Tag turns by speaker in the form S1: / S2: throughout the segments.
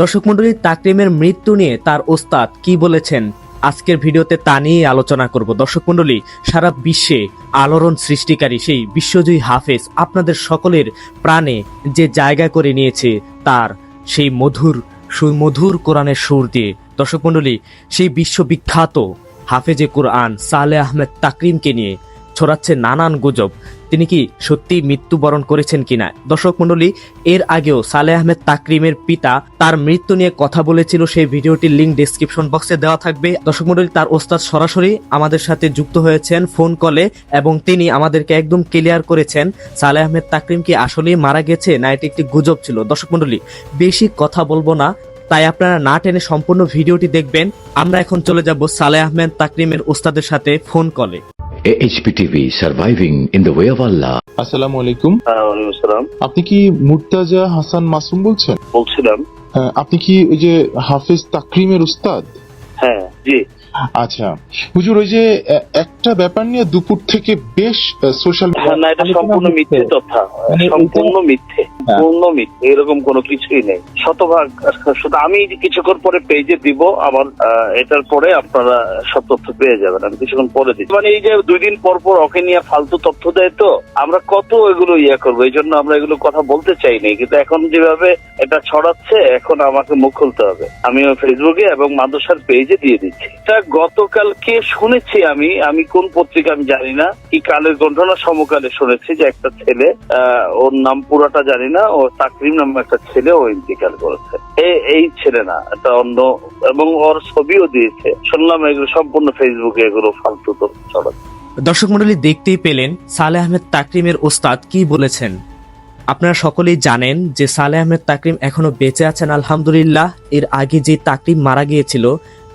S1: দর্শক মন্ডলী তাকরিমের মৃত্যু নিয়ে তার ওস্তাদ কি বলেছেন? আজকের ভিডিওতে তা নিয়েই আলোচনা করব। দর্শক মন্ডলী সারা বিশ্বে আলোড়ন সৃষ্টিকারী সেই বিশ্বজয়ী হাফেজ আপনাদের সকলের প্রাণে যে জায়গা করে নিয়েছে, তার সেই মধুর, সুমধুর কোরআনের সুর দিয়ে। দর্শক মন্ডলী সেই বিশ্ববিখ্যাত হাফেজে কোরআন সালে আহমেদ তাকরিমকে নিয়ে ছড়াচ্ছে নানান গুজব। তিনি কি সত্যি মৃত্যুবরণ করেছেন কিনা দর্শক মন্ডলী এর আগেও সালে আহমেদ তাকরিমের পিতা তার মৃত্যু নিয়ে কথা বলেছিল, সেই ভিডিওটির লিঙ্ক ডেসক্রিপশন বক্সে দেওয়া থাকবে। দর্শক মন্ডলী তার ওস্তাদ সরাসরি আমাদের সাথে যুক্ত হয়েছেন ফোন কলে এবং তিনি আমাদেরকে একদম ক্লিয়ার করেছেন, সালে আহমেদ তাকরিম কি আসলেই মারা গেছে না এটি একটি গুজব ছিল। দর্শক মন্ডলী বেশি কথা বলব না, তাই আপনারা না টেনে সম্পূর্ণ ভিডিওটি দেখবেন। আমরা এখন চলে যাব সালে আহমেদ তাকরিমের ওস্তাদের সাথে ফোন কলে
S2: HPTV surviving in the way of Allah
S3: আসসালামু আলাইকুম।
S4: হ্যাঁ আসসালাম।
S3: আপনি কি মুর্তাজা হাসান মাসুম বলছেন?
S4: বলছিলাম।
S3: হ্যাঁ, আপনি কি ওই যে হাফেজ তাকরিমের উস্তাদ?
S4: হ্যাঁ জি।
S3: আচ্ছা হুজুর ওই যে এ- একটা ব্যাপার নিয়ে দুপুর থেকে বেশ সোশ্যাল
S4: হ্যাঁ না এটা সম্পূর্ণ মিথ্যে তথ্য।
S3: মানে
S4: সম্পূর্ণ মিথ্যে।
S3: হ্যাঁ।
S4: পূর্ণ মিথ্যে এরকম কোনো কিছুই নেই। শতভাগ শুধু আমি কিছুক্ষণ পরে পেজে দিব আমার এটার পরে আপনারা সব তথ্য পেয়ে যাবেন। আমি কিছুক্ষণ পরে মানে এই যে দুই দিন পর পর ওকে নিয়ে ফালতু তথ্য দেয় তো আমরা কত এগুলো ইয়ে করব? এই জন্য আমরা এগুলো কথা বলতে চাই নাই। কিন্তু এখন যেভাবে এটা ছড়াচ্ছে এখন আমাকে মুখ খুলতে হবে। আমি ফেসবুকে এবং মাদ্রাসার পেজে দিয়ে দিচ্ছি। এটা গতকালকে শুনেছি আমি আমি কোন পত্রিকা আমি জানি না, কি কালের ঘটনা সমকালে শুনেছি যে একটা ছেলে ওর নাম পুরাটা জানি না, ও তাকরিম নামে একটা ছেলে ও ইন্তিকাল করেছে। এই ছেলে না, এটা অন্য, এবং ওর ছবিও দিয়েছে। শুনলাম এগুলো সম্পূর্ণ ফেসবুকে এগুলো ফালতু তো ছড়াচ্ছে
S1: দর্শক মন্ডলী, দেখতেই পেলেন সালে আহমেদ তাকরিমের ওস্তাদ কি বলেছেন। আপনারা সকলেই জানেন যে সালে আহমেদ তাকরিম এখনও বেঁচে আছেন, আলহামদুলিল্লাহ। এর আগে যে তাকরিম মারা গিয়েছিল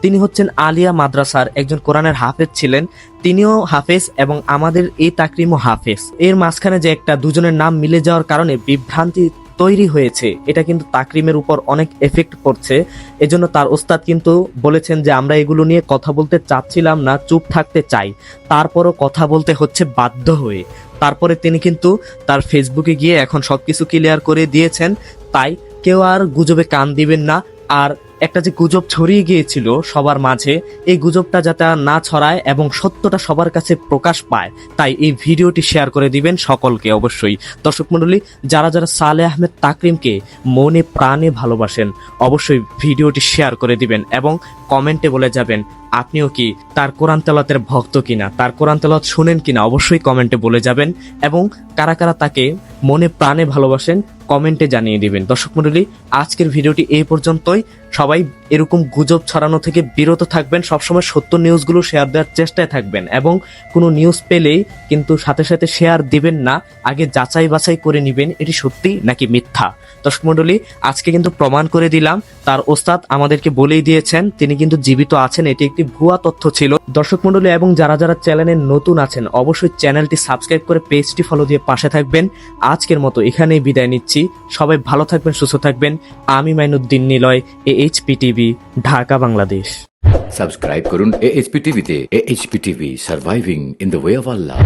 S1: তিনি হচ্ছেন আলিয়া মাদ্রাসার একজন কোরআনের হাফেজ ছিলেন। তিনিও হাফেজ এবং আমাদের এই তাকরিমও হাফেজ। এর মাঝখানে যে একটা দুজনের নাম মিলে যাওয়ার কারণে বিভ্রান্তি তৈরি হয়েছে, এটা কিন্তু তাকরিমের উপর অনেক এফেক্ট পড়ছে। এজন্য তার ওস্তাদ কিন্তু বলেছেন যে, আমরা এগুলো নিয়ে কথা বলতে চাচ্ছিলাম না, চুপ থাকতে চাই। তারপরও কথা বলতে হচ্ছে বাধ্য হয়ে। তারপরে তিনি কিন্তু তার ফেসবুকে গিয়ে এখন সব কিছু ক্লিয়ার করে দিয়েছেন। তাই কেউ আর গুজবে কান দিবেন না। আর একটা যে গুজব ছড়িয়ে গিয়েছিল সবার মাঝে, এই গুজবটা যাতে না ছড়ায় এবং সত্যটা সবার কাছে প্রকাশ পায়, তাই এই ভিডিওটি শেয়ার করে দিবেন সকলকে অবশ্যই। দর্শক মন্ডলী যারা যারা সালে আহমেদ তাকরিমকে মনে প্রাণে ভালোবাসেন, অবশ্যই ভিডিওটি শেয়ার করে দিবেন এবং কমেন্টে বলে যাবেন আপনিও কি তার কোরআন তেলাতের ভক্ত কিনা, তার কোরআন তেলাত শুনেন কিনা অবশ্যই কমেন্টে বলে যাবেন এবং কারা কারা তাকে মনে প্রাণে ভালোবাসেন কমেন্টে জানিয়ে দিবেন। দর্শক মন্ডলী আজকের ভিডিওটি এই পর্যন্তই। সবাই এরকম গুজব ছড়ানো থেকে বিরত থাকবেন। সবসময় সত্য নিউজগুলো শেয়ার দেওয়ার চেষ্টায় থাকবেন এবং কোনো নিউজ পেলেই কিন্তু সাথে সাথে শেয়ার দিবেন না, আগে যাচাই বাছাই করে নেবেন, এটি সত্যি নাকি মিথ্যা? দর্শক মণ্ডলী, আজকে কিন্তু প্রমাণ করে দিলাম, তার ওস্তাদ আমাদেরকে বলেই দিয়েছেন, তিনি কিন্তু জীবিত আছেন, এটি একটি ভুয়া তথ্য ছিল। দর্শক মণ্ডলী এবং যারা যারা চ্যানেলে নতুন আছেন, অবশ্যই চ্যানেলটি সাবস্ক্রাইব করে পেজটি ফলো দিয়ে পাশে থাকবেন। আজকের মতো এখানেই বিদায় নিচ্ছি। সবাই ভালো থাকবেন, সুস্থ থাকবেন। আমি মাইনুদ্দিন নিলয় এ HP TV TV, Dhaka, Bangladesh.
S2: Subscribe করুন এইচপি টিভিতে HP TV surviving in the way of Allah